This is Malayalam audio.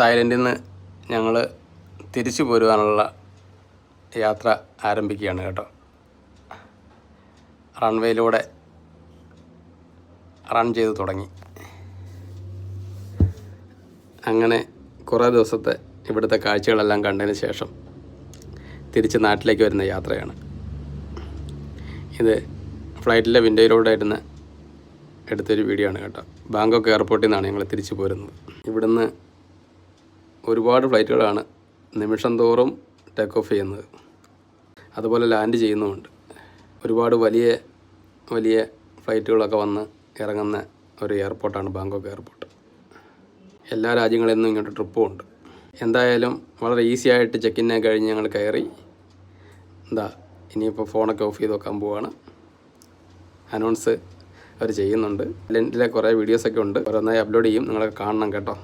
തായ്ലൻഡിൽ നിന്ന് ഞങ്ങൾ തിരിച്ചു പോരുവാനുള്ള യാത്ര ആരംഭിക്കുകയാണ് കേട്ടോ. റൺവേയിലൂടെ റൺ ചെയ്ത് തുടങ്ങി. അങ്ങനെ കുറേ ദിവസത്തെ ഇവിടുത്തെ കാഴ്ചകളെല്ലാം കണ്ടതിന് ശേഷം തിരിച്ച് നാട്ടിലേക്ക് വരുന്ന യാത്രയാണ്. ഇത് ഫ്ലൈറ്റിലെ വിൻഡോയിലൂടെ ഇരുന്ന് എടുത്തൊരു വീഡിയോ ആണ് കേട്ടോ. ബാങ്കോക്ക് എയർപോർട്ടിൽ നിന്നാണ് ഞങ്ങൾ തിരിച്ചു പോരുന്നത്. ഇവിടുന്ന് ഒരുപാട് ഫ്ലൈറ്റുകളാണ് നിമിഷം തോറും ടേക്ക് ഓഫ് ചെയ്യുന്നത്. അതുപോലെ ലാൻഡ് ചെയ്യുന്നുമുണ്ട്. ഒരുപാട് വലിയ വലിയ ഫ്ലൈറ്റുകളൊക്കെ വന്ന് ഇറങ്ങുന്ന ഒരു എയർപോർട്ടാണ് ബാങ്കോക്ക് എയർപോർട്ട് എല്ലാ രാജ്യങ്ങളിൽ നിന്നും ഇങ്ങോട്ട് ട്രിപ്പും ഉണ്ട്. എന്തായാലും വളരെ ഈസി ആയിട്ട് ചെക്ക് ഇന്നെ കഴിഞ്ഞ് ഞങ്ങൾ കയറി. എന്താ ഇനിയിപ്പോൾ ഫോണൊക്കെ ഓഫ് ചെയ്ത് വെക്കാൻ പോവുകയാണ് അനൗൺസ് അവർ ചെയ്യുന്നുണ്ട്. ലെന്റിലെ കുറേ വീഡിയോസൊക്കെ ഉണ്ട്. ഓരോന്നായി അപ്ലോഡ് ചെയ്യും. നിങ്ങളൊക്കെ കാണണം കേട്ടോ.